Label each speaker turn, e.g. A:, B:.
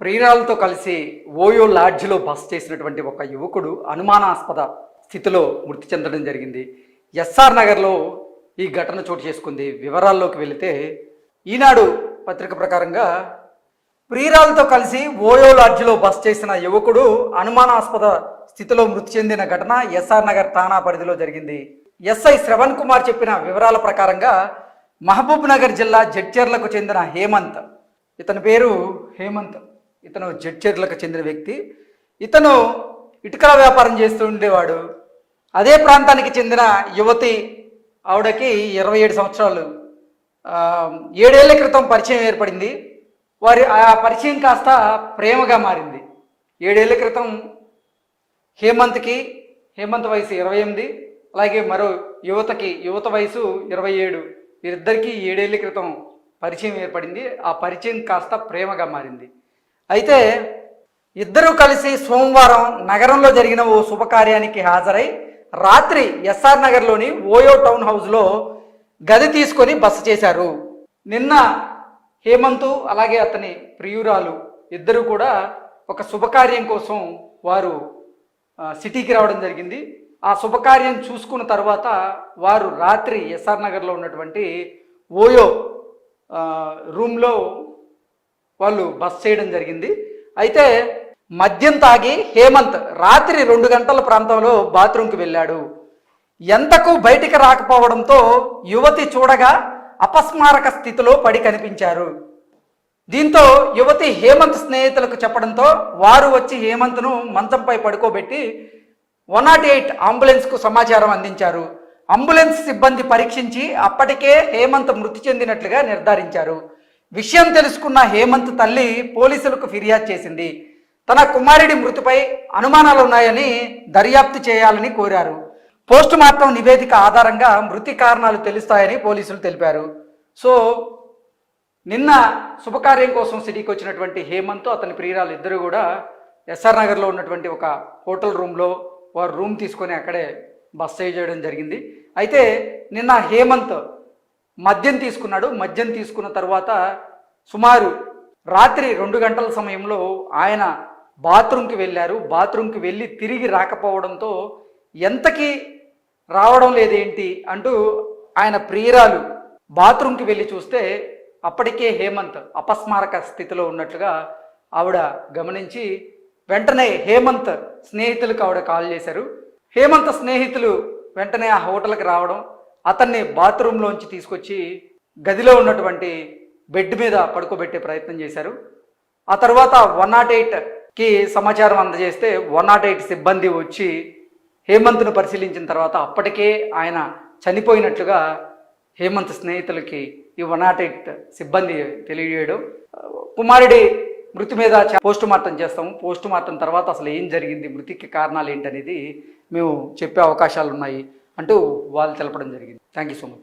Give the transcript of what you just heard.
A: ప్రియురాలతో కలిసి ఓయో లాడ్జ్లో బస చేసినటువంటి ఒక యువకుడు అనుమానాస్పద స్థితిలో మృతి చెందడం జరిగింది. ఎస్ఆర్ నగర్లో ఈ ఘటన చోటు చేసుకుంది. వివరాల్లోకి వెళితే ఈనాడు పత్రిక ప్రకారంగా ప్రియురాలతో కలిసి ఓయో లాడ్జ్లో బస చేసిన యువకుడు అనుమానాస్పద స్థితిలో మృతి చెందిన ఘటన ఎస్ఆర్ నగర్ ఠాణా పరిధిలో జరిగింది. ఎస్ఐ శ్రవణ్ కుమార్ చెప్పిన వివరాల ప్రకారంగా మహబూబ్ నగర్ జిల్లా జడ్చర్లకు చెందిన హేమంత్. ఇతని పేరు హేమంత్. ఇతను జడ్చర్లకు చెందిన వ్యక్తి. ఇతను ఇటుకల వ్యాపారం చేస్తూ ఉండేవాడు. అదే ప్రాంతానికి చెందిన యువతి ఆవిడకి ఇరవై ఏడు సంవత్సరాలు. ఏడేళ్ళ క్రితం పరిచయం ఏర్పడింది. వారి ఆ పరిచయం కాస్త ప్రేమగా మారింది. ఏడేళ్ళ క్రితం హేమంత్కి హేమంత్ వయసు ఇరవై ఎనిమిది అలాగే మరో యువతకి యువత వయసు ఇరవై ఏడు. వీరిద్దరికీ ఏడేళ్ళ క్రితం పరిచయం ఏర్పడింది. ఆ పరిచయం కాస్త ప్రేమగా మారింది. అయితే ఇద్దరూ కలిసి సోమవారం నగరంలో జరిగిన ఓ శుభకార్యానికి హాజరై రాత్రి ఎస్ఆర్ నగర్లోని ఓయో టౌన్ హౌస్లో గది తీసుకొని బస చేశారు. నిన్న హేమంతు అలాగే అతని ప్రియురాలు ఇద్దరు కూడా ఒక శుభకార్యం కోసం వారు సిటీకి రావడం జరిగింది. ఆ శుభకార్యం చూసుకున్న తర్వాత వారు రాత్రి ఎస్ఆర్ నగర్లో ఉన్నటువంటి ఓయో రూమ్లో వాళ్ళు బస్ చేయడం జరిగింది. అయితే మద్యం తాగి హేమంత్ రాత్రి రెండు గంటల ప్రాంతంలో బాత్రూంకి వెళ్ళాడు. ఎంతకు బయటికి రాకపోవడంతో యువతి చూడగా అపస్మారక స్థితిలో పడి కనిపించారు. దీంతో యువతి హేమంత్ స్నేహితులకు చెప్పడంతో వారు వచ్చి హేమంత్ను మంచంపై పడుకోబెట్టి వన్ నాట్ ఎయిట్ అంబులెన్స్కు సమాచారం అందించారు. అంబులెన్స్ సిబ్బంది పరీక్షించి అప్పటికే హేమంత్ మృతి చెందినట్లుగా నిర్ధారించారు. విషయం తెలుసుకున్న హేమంత్ తల్లి పోలీసులకు ఫిర్యాదు చేసింది. తన కుమారుడి మృతిపై అనుమానాలు ఉన్నాయని దర్యాప్తు చేయాలని కోరారు. పోస్ట్ మార్టం నివేదిక ఆధారంగా మృతి కారణాలు తెలుస్తాయని పోలీసులు తెలిపారు. సో నిన్న శుభకార్యం కోసం సిటీకి వచ్చినటువంటి హేమంత్ అతని ప్రియురాలు ఇద్దరు కూడా ఎస్ఆర్ నగర్లో ఉన్నటువంటి ఒక హోటల్ రూమ్లో వారు రూమ్ తీసుకొని అక్కడే బస్ చేయడం జరిగింది. అయితే నిన్న హేమంత్ మద్యం తీసుకున్నాడు. మద్యం తీసుకున్న తర్వాత సుమారు రాత్రి రెండు గంటల సమయంలో ఆయన బాత్రూమ్కి వెళ్ళారు. బాత్రూమ్కి వెళ్ళి తిరిగి రాకపోవడంతో ఎంతకీ రావడం లేదేంటి? అంటూ ఆయన ప్రియురాలు బాత్రూమ్కి వెళ్ళి చూస్తే అప్పటికే హేమంత్ అపస్మారక స్థితిలో ఉన్నట్లుగా ఆవిడ గమనించి వెంటనే హేమంత్ స్నేహితులకు ఆవిడ కాల్ చేశారు. హేమంత్ స్నేహితులు వెంటనే ఆ హోటల్కి రావడం అతన్ని బాత్రూంలోంచి తీసుకొచ్చి గదిలో ఉన్నటువంటి బెడ్ మీద పడుకోబెట్టే ప్రయత్నం చేశారు. ఆ తర్వాత వన్ నాట్ ఎయిట్కి సమాచారం అందజేస్తే వన్ నాట్ ఎయిట్ సిబ్బంది వచ్చి హేమంత్ను పరిశీలించిన తర్వాత అప్పటికే ఆయన చనిపోయినట్లుగా హేమంత్ స్నేహితులకి ఈ వన్ నాట్ ఎయిట్ సిబ్బంది తెలియజేయడం. కుమారుడి మృతి మీద పోస్ట్ మార్టం చేస్తాము పోస్ట్ మార్టం తర్వాత అసలు ఏం జరిగింది? మృతికి కారణాలు ఏంటనేది మేము చెప్పే అవకాశాలు ఉన్నాయి అంటూ వాళ్ళు తెలపడం జరిగింది. Thank you so much